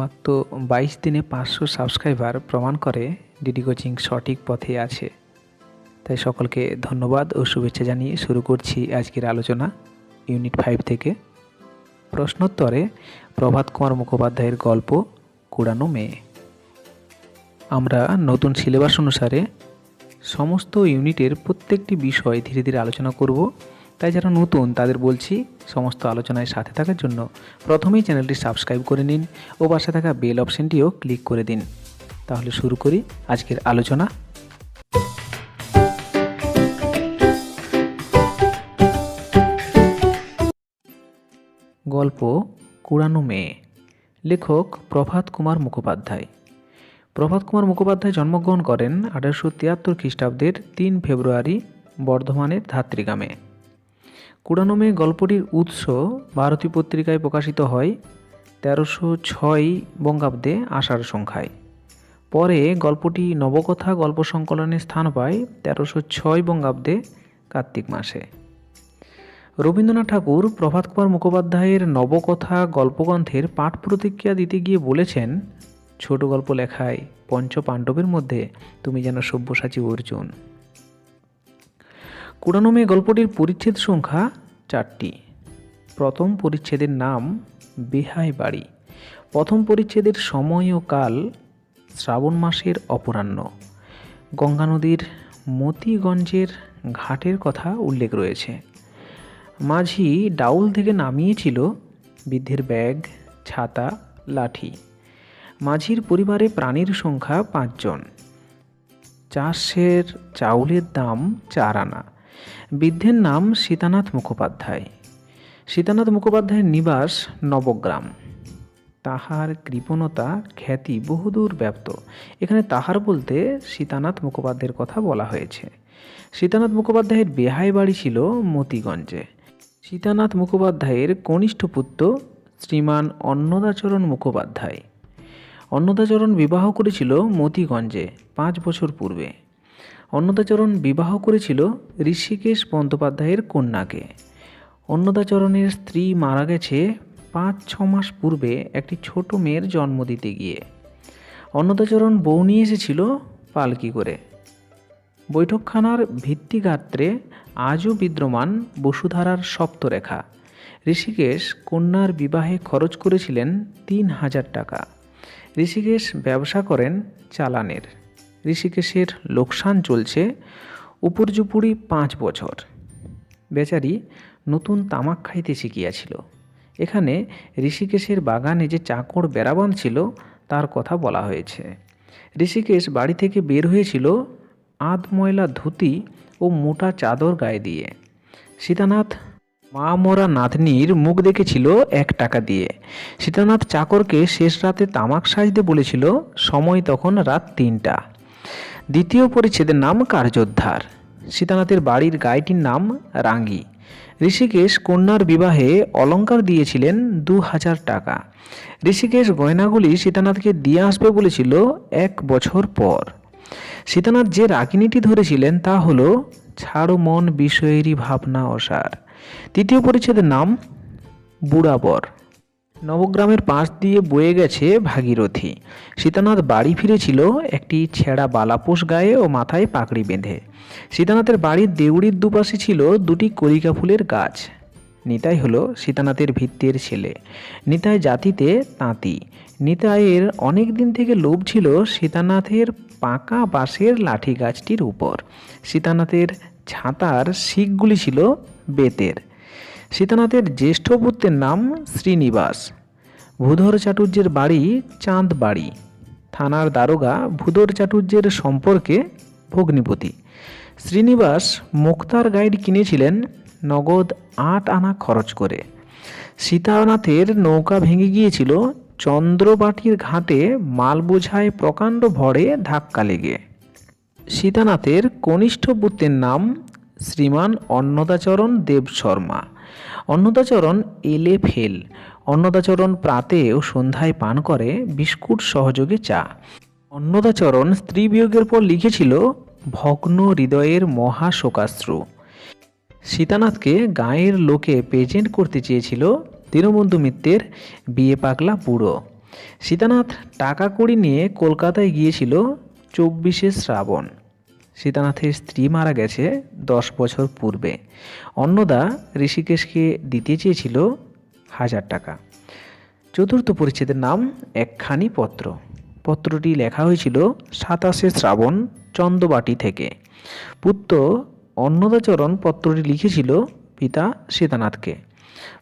মাত্র বাইশ দিনে পাঁচশো সাবস্ক্রাইবার প্রমাণ করে ডিডি কোচিং সঠিক পথে আছে। তাই সকলকে ধন্যবাদ ও শুভেচ্ছা জানিয়ে শুরু করছি আজকের আলোচনা ইউনিট ফাইভ থেকে। প্রশ্নোত্তরে প্রভাত কুমার মুখোপাধ্যায়ের গল্প, কুড়ানো মেয়ে। আমরা নতুন সিলেবাস অনুসারে সমস্ত ইউনিটের প্রত্যেকটি বিষয় ধীরে ধীরে আলোচনা করব। তাই যারা নতুন, তাদের বলছি সমস্ত আলোচনায় সাথে থাকার জন্য প্রথমেই চ্যানেলটি সাবস্ক্রাইব করে নিন ও পাশে থাকা বেল অপশনটিও ক্লিক করে দিন। তাহলে শুরু করি আজকের আলোচনা। গল্প, কুড়ানো মেয়ে। লেখক প্রভাত কুমার মুখোপাধ্যায়। প্রভাত কুমার মুখোপাধ্যায় জন্মগ্রহণ করেন আঠারোশো তিয়াত্তর খ্রিস্টাব্দের তিন ফেব্রুয়ারি বর্ধমানের ধাত্রীগ্রামে কুড়ানো মেয়ে গল্পটির উৎস ভারতী পত্রিকায় প্রকাশিত হয় তেরোশো ছয় বঙ্গাব্দে আষাঢ় সংখ্যায়। পরে গল্পটি নবকথা গল্প সংকলনে স্থান পায় তেরোশো ছয় বঙ্গাব্দে কার্তিক মাসে। রবীন্দ্রনাথ ঠাকুর প্রভাত কুমার মুখোপাধ্যায়ের নবকথা গল্পগ্রন্থের পাঠ প্রতিক্রিয়া দিতে গিয়ে বলেছেন, ছোট গল্প লেখায় পঞ্চ পাণ্ডবের মধ্যে তুমি যেন সব্যসাচী অর্জুন। কুড়ানমে গল্পটির পরিচ্ছেদ সংখ্যা চারটি। প্রথম পরিচ্ছেদের নাম বেহাই বাড়ি। প্রথম পরিচ্ছেদের সময় ও কাল শ্রাবণ মাসের অপরাহ্ন। গঙ্গা নদীর মতিগঞ্জের ঘাটের কথা উল্লেখ রয়েছে। মাঝি ডাউল থেকে নামিয়েছিল বৃদ্ধের ব্যাগ, ছাতা, লাঠি। মাঝির পরিবারে প্রাণীর সংখ্যা পাঁচজন। চাষের চাউলের দাম চার আনা। বৃদ্ধের নাম সীতানাথ মুখোপাধ্যায়। সীতানাথ মুখোপাধ্যায়ের নিবাস নবগ্রাম। তাহার কৃপণতা, খ্যাতি বহুদূর ব্যাপ্ত। এখানে তাহার বলতে সীতানাথ মুখোপাধ্যায়ের কথা বলা হয়েছে। সীতানাথ মুখোপাধ্যায়ের বেহাই বাড়ি ছিল মতিগঞ্জে। সীতানাথ মুখোপাধ্যায়ের কনিষ্ঠ পুত্র শ্রীমান অন্নদাচরণ মুখোপাধ্যায়। অন্নদাচরণ বিবাহ করেছিল মতিগঞ্জে পাঁচ বছর পূর্বে। অন্নদাচরণ বিবাহ করেছিল ঋষিকেশ বন্দ্যোপাধ্যায়ের কন্যাকে। অন্নদাচরণের স্ত্রী মারা গেছে পাঁচ, ছ মাস পূর্বে একটি ছোট মেয়ের জন্ম দিতে গিয়ে। অন্নদাচরণ বউ নিয়ে এসেছিল পালকি করে। বৈঠকখানার ভিত্তিগাত্রে আজও বিদ্যমান বসুধারার সপ্তরেখা। ঋষিকেশ কন্যার বিবাহে খরচ করেছিলেন তিন হাজার টাকা। ঋষিকেশ ব্যবসা করেন চালানের। ঋষিকেশের লোকসান চলছে উপর্যুপুরি পাঁচ বছর। বেচারি নতুন তামাক খাইতে শিখিয়াছিল। এখানে ঋষিকেশের বাগানে যে চাকর বেড়াবান ছিল, তার কথা বলা হয়েছে। ঋষিকেশ বাড়ি থেকে বের হয়েছিল আধ ময়লা ধুতি ও মোটা চাদর গায়ে দিয়ে। সীতানাথ মা মরা নাতনির মুখ দেখেছিল এক টাকা দিয়ে। সীতানাথ চাকরকে শেষ রাতে তামাক সাজতে বলেছিল, সময় তখন রাত তিনটা। দ্বিতীয় পরিচ্ছেদের নাম কার্যোদ্ধার সীতানাথের বাড়ির গায়েটির নাম রাঙ্গি। ঋষিকেশ কন্যার বিবাহে অলঙ্কার দিয়েছিলেন দু হাজার টাকা। ঋষিকেশ গয়নাগুলি সীতানাথকে দিয়ে আসবে বলেছিল এক বছর পর। সীতানাথ যে রাগিনীটি ধরেছিলেন তা হল ছাড়ো মন বিষয়েরই ভাবনা অসার। তৃতীয় পরিচ্ছেদের নাম বুড়াবর। নবগ্রামের পাশ দিয়ে বয়ে গেছে ভাগীরথী। সীতানাথ বাড়ি ফিরেছিল একটি ছেঁড়া বালাপোষ গায়ে ও মাথায় পাকড়ি বেঁধে। সীতানাথের বাড়ির দেউড়ির দুপাশে ছিল দুটি কলিকা ফুলের গাছ। নিতাই হলো সীতানাথের ভিত্তির ছেলে। নিতাই জাতিতে তাঁতি। নিতাইয়ের অনেক দিন থেকে লোভ ছিল সীতানাথের পাকা বাঁশের লাঠি গাছটির উপর। সীতানাথের ছাতার শিখগুলি ছিল বেতের। সীতানাথের জ্যেষ্ঠ পুত্রের নাম শ্রীনিবাস। ভূধর চাটুর্যের বাড়ি চাঁদ বাড়ি থানার দারোগা ভূধর চাটুর্যের সম্পর্কে ভগ্নিপতি। শ্রীনিবাস মুক্তার গাইড কিনেছিলেন নগদ আট আনা খরচ করে। সীতানাথের নৌকা ভেঙে গিয়েছিল চন্দ্রবাটির ঘাটে মাল বোঝায় প্রকাণ্ড ভরে ধাক্কা লেগে। সীতানাথের কনিষ্ঠ পুত্রের নাম শ্রীমান অন্নদাচরণ দেব শর্মা। অন্নদাচরণ এলে ফেল। অন্নদাচরণ প্রাতে ও সন্ধ্যায় পান করে, বিস্কুট সহযোগে চা। অন্নদাচরণ স্ত্রী বিয়োগের পর লিখেছিল, ভগ্ন হৃদয়ের মহা শোকাশ্রু। সীতানাথকে গায়ের লোকে প্রেজেন্ট করতে চেয়েছিল দীনবন্ধু মিত্রের বিয়ে পাগলা বুড়ো সীতানাথ টাকা কড়ি নিয়ে কলকাতায় গিয়েছিল চব্বিশে শ্রাবণ। সীতানাথের স্ত্রী মারা গেছে দশ বছর পূর্বে। অন্নদা ঋষিকেশকে দিতে চেয়েছিল হাজার টাকা। চতুর্থ পরিচ্ছেদের নাম একখানি পত্র। পত্রটি লেখা হয়েছিল সাতাশে শ্রাবণ চন্দ্রবাটি থেকে। পুত্র অন্নদাচরণ পত্রটি লিখেছিল পিতা সীতানাথকে।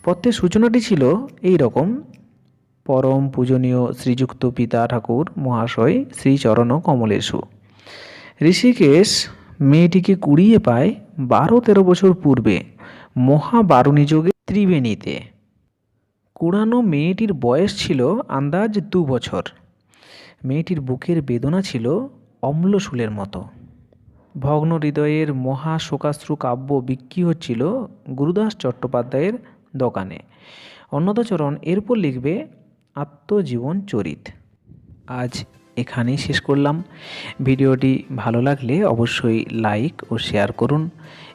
পত্রের সূচনাটি ছিল এই রকম পরম পূজনীয় শ্রীযুক্ত পিতা ঠাকুর মহাশয় শ্রীচরণ কমলেশু। ঋষিকেশ মেয়েটিকে কুড়িয়ে পায় বারো তেরো বছর পূর্বে মহাবারুণী যোগে ত্রিবেণীতে। কুড়ানো মেয়েটির বয়স ছিল আন্দাজ দু বছর। মেয়েটির বুকের বেদনা ছিল অম্লশূলের মতো। ভগ্ন হৃদয়ের মহা শোকাশ্রু কাব্য বিক্রি হচ্ছিল গুরুদাস চট্টোপাধ্যায়ের দোকানে। অন্নদাচরণ এরপর লিখবে আত্মজীবন চরিত। আজ এখানেই শেষ করলাম। ভিডিওটি ভালো লাগলে অবশ্যই লাইক ও শেয়ার করুন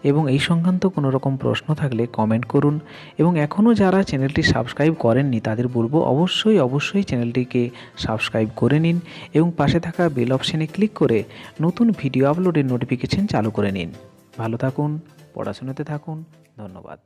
এবং এই সংক্রান্ত কোনো রকম প্রশ্ন থাকলে কমেন্ট করুন এবং এখনও যারা চ্যানেলটি সাবস্ক্রাইব করেননি তাদের বলব অবশ্যই অবশ্যই চ্যানেলটিকে সাবস্ক্রাইব করে নিন এবং পাশে থাকা বেল অপশানে ক্লিক করে নতুন ভিডিও আপলোডের নোটিফিকেশন চালু করে নিন। ভালো থাকুন, পড়াশোনাতে থাকুন, ধন্যবাদ।